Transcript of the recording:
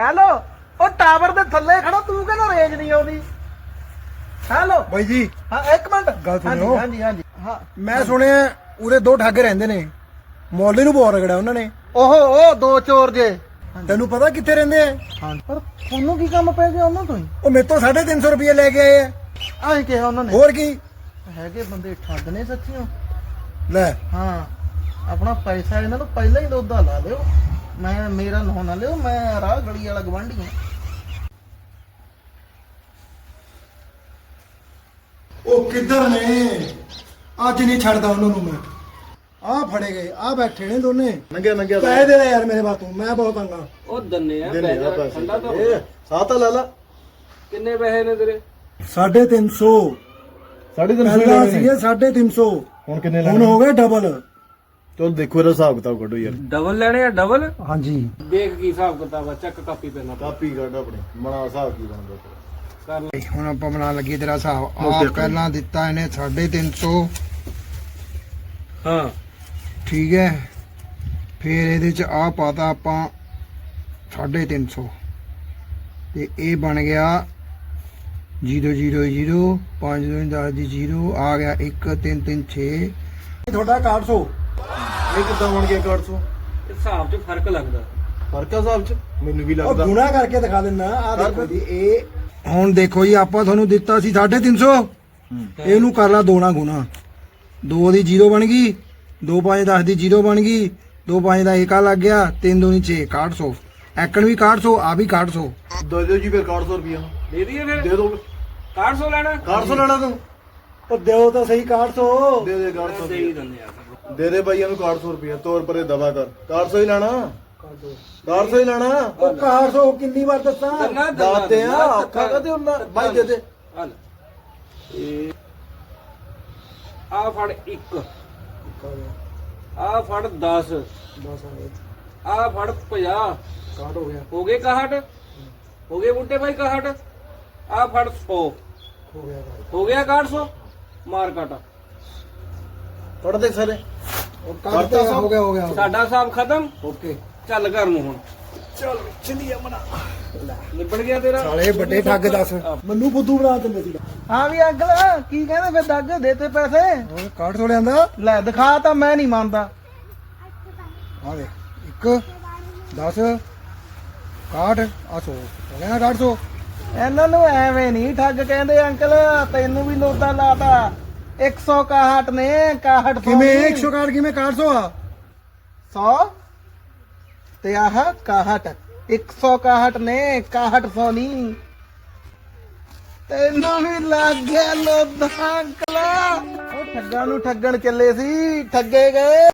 Hello ਉਹ tower ਦੇ ਥੱਲੇ ਖੜਾ ਤੂੰ ਕਹਿੰਦਾ ਰੇਂਜ ਨਹੀਂ ਆਉਂਦੀ? ਹੈਲੋ? ਬਾਈ ਜੀ। ਹਾਂ ਇੱਕ ਮਿੰਟ। ਗੱਲ ਸੁਣਿਓ। ਹਾਂਜੀ ਹਾਂਜੀ ਹਾਂ। ਮੈਂ ਸੁਣਿਆ ਉਰੇ ਦੋ ਠੱਗ ਰਹਿੰਦੇ ਨੇ। ਮੌਲੇ ਨੂੰ ਬਹੁਤ ਰਗੜਿਆ ਉਹਨਾਂ ਨੇ। ਓਹੋ ਉਹ ਦੋ ਚੋਰ ਜੇ। ਤੈਨੂੰ ਪਤਾ ਕਿੱਥੇ ਰਹਿੰਦੇ ਆ? ਹਾਂ ਪਰ ਤੁਹਾਨੂੰ ਕੀ ਕੰਮ ਪੈ ਗਿਆ ਉਹਨਾਂ ਤੋਂ ਹੀ? ਉਹ ਮੇਰੇ ਤੋਂ 350 ਰੁਪਏ ਲੈ ਕੇ ਆਏ ਆ। ਆਹ ਕਿਹਾ ਉਹਨਾਂ ਨੇ। ਹੋਰ ਕੀ? ਹੈਗੇ ਬੰਦੇ ਠੱਗ ਨੇ ਸੱਚੀਓ। ਲੈ। ਹਾਂ। ਆਪਣਾ ਪੈਸਾ ਇਹਨਾਂ ਤੋਂ ਪਹਿਲਾਂ ਹੀ ਦੋਦਾ ਲਾ ਲਿਓ। ਮੈਂ ਮੇਰਾ ਨਾਂ ਨਾ ਲਿਓ ਮੈਂ ਰਾਹ ਗਲੀ ਵਾਲਾ ਗਵਾਂਢੀ ਹਾਂ। ਉਹ ਕਿੱਧਰ ਨੇ? ਅੱਜ ਨਹੀਂ ਛੱਡਦਾ ਉਹਨਾਂ ਨੂੰ ਮੈਂ। ਆ ਫੜੇ ਗਏ ਆ ਬੈਠੇ ਨੇ ਦੋਨੇ। ਨੰਗਿਆ ਨੰਗਿਆ ਪੈਸੇ ਦੇ ਦੇ ਯਾਰ ਮੇਰੇ ਬਾਤੋਂ ਮੈਂ ਬਹੁਤ ਤੰਗਾ ਉਹ ਦੰਨੇ ਆ ਦਿੰਨੇ ਆ ਪੈਸੇ ਠੰਡਾ ਤਾਂ ਇਹ ਸਾਤਾ ਲਾ ਲਾ। ਕਿੰਨੇ ਪੈਸੇ ਨੇ ਤੇਰੇ? 350 ਸਾਢੇ ਤਿੰਨ ਪਹਿਲਾਂ ਸੌ ਸੀਗੇ 350 ਹੁਣ ਕਿੰਨੇ ਹੁਣ ਹੋ ਗਏ ਡਬਲ ਚਲ ਦੇਖੋ ਇਹਦਾ ਹਿਸਾਬ ਕਿਤਾਬ ਕੱਢੋ ਯਾਰ। ਡਬਲ ਲੈਣੇ ਆ ਡਬਲ ਹਾਂਜੀ। ਦੇਖ ਕੀ ਹਿਸਾਬ ਕਿਤਾਬ ਆ ਚੱਕ ਕਾਪੀ ਪੈਨ ਕਾਪੀ ਕੱਢ ਆਪਣੀ ਮਣਾ ਹਿਸਾਬ ਕੀ ਬਣਦਾ ਕਰ ਲੈ। ਹੁਣ ਆਪਾਂ ਬਣਾ ਲੱਗੇ ਤੇਰਾ ਹਿਸਾਬ। ਆ ਪਹਿਲਾਂ ਦਿੱਤਾ ਇਹਨੇ 350 ਹਾਂ। ਠੀਕ ਹੈ। ਫਿਰ ਇਹਦੇ ਚ ਆ ਪਾਤਾ ਆਪਾਂ 350 ਤੇ ਇਹ ਬਣ ਗਿਆ 0 0 0 5 2 10 ਦੀ 0 ਆ ਗਿਆ 1 3 3 6 ਤੁਹਾਡਾ 400 ਇਹ ਕਿੱਦਾਂ ਬਣ ਗਿਆ 400 ਹਿਸਾਬ 'ਚ ਫ਼ਰਕ ਲੱਗਦਾ। ਫ਼ਰਕ ਆ ਹਿਸਾਬ ਚ? ਮੈਨੂੰ ਵੀ ਉਹ ਲੱਗਦਾ। ਗੁਣਾ ਕਰਕੇ ਦਿਖਾ ਦਿੰਨਾ ਆ ਦੇਖੋ ਜੀ ਇਹ ਹੁਣ ਦੇਖੋ ਜੀ ਆਪਾਂ ਤੁਹਾਨੂੰ ਦਿੱਤਾ ਸੀ 350 ਇਹਨੂੰ ਕਰ ਲਾ ਦੋਣਾ ਗੁਣਾ। 2 ਦੀ 0 ਬਣ ਗਈ 2 5 10 ਦੀ 0 ਬਣ ਗਈ 2 5 ਦਾ ਏਕਾ ਲੱਗ ਗਿਆ 3 2 6 6100 ਐਕਣ ਵੀ 6100 ਆ ਵੀ 6100 ਦੇ ਦਿਓ ਜੀ ਫਿਰ 400 ਰੁਪਿਆ ਦੇ ਦਈਏ ਫਿਰ? ਦੇ ਦੋ 400 ਲੈਣਾ? 400 ਲੈਣਾ ਤੂੰ। ਉਹ ਦਿਓ ਤਾਂ ਸਹੀ 6100 ਦੇ ਦੇ 400 ਦੇ ਹੀ ਦਿੰਦੇ ਆ। ਦੇ ਦੇ ਭਾਈਆਂ ਨੂੰ 400 ਰੁਪਿਆ ਤੋਰ ਪਰੇ ਦਵਾ ਕਰ। 400 ਹੀ ਲੈਣਾ? 400 ਹੀ ਲੈਣਾ? ਉਹ 400 ਕਿੰਨੀ ਵਾਰ ਦੱਸਾਂ? ਦਾਤੇ ਆ ਔਖਾ ਕਦੇ ਹੁੰਦਾ? ਭਾਈ ਦੇ ਦੇ। ਆ ਫੜ 1 ਆ ਫੜ 10 ਆ ਫੜ 50 ਕਾਟ ਹੋ ਗਿਆ। ਹੋ ਗਏ 61 ਹੋ ਗਏ ਬੁੱਟੇ ਭਾਈ 61 ਆ ਫੜ 100 ਹੋ ਗਿਆ ਹੋ ਗਿਆ 6100 ਮਾਰ ਕਾਟਾ। ਦੇ ਸਾਰੇ। ਉਹ ਕੱਟ ਤੇ ਹੋ ਗਿਆ ਹੋ ਗਿਆ ਸਾਡਾ ਹਿਸਾਬ ਖਤਮ। ਓਕੇ। ਚੱਲ ਘਰ ਨੂੰ ਹੁਣ। ਚਲ ਚਲੀਏ ਮਨਾ। ਨਿਬੜ ਗਿਆ ਤੇਰਾ। ਸਾਲੇ ਵੱਡੇ ਠੱਗ ਦੱਸ। ਮੈਨੂੰ ਬੁੱਧੂ ਬਣਾ ਦਿੰਦੇ ਸੀ। ਹਾਂ ਵੀ ਅੰਕਲ ਕੀ ਕਹਿੰਦੇ ਫਿਰ ਦੱਗ ਦੇਤੇ ਪੈਸੇ। ਹੁਣ ਕਾਟ ਤੋਂ ਲਿਆਂਦਾ ਲੈ ਦਿਖਾ ਤਾਂ ਮੈਂ ਨਹੀਂ ਮੰਨਦਾ। ਆ ਦੇ 1 10 61 ਆ 100 ਹੋ ਗਿਆ ਨਾ 800 ਇਹਨਾਂ ਨੂੰ ਐਵੇਂ ਨਹੀਂ ਠੱਗ ਕਹਿੰਦੇ ਅੰਕਲ। ਤੈਨੂੰ ਵੀ ਲੋਦਾ ਲਾਤਾ। 161 ਨੇ 61 ਕਿਵੇਂ 161 ਕਿਵੇਂ 400 ਆ? 100 ਤੇ ਆਹ 61 161 ਨੇ 6100 ਨਹੀਂ। ਤੈਨੂੰ ਵੀ ਲੱਗ ਗਿਆ ਲੋਦਾ ਅੰਕਲ ਉਹ ਠੱਗਾਂ ਨੂੰ ਠੱਗਣ ਚੱਲੇ ਸੀ ਠੱਗੇ ਗਏ।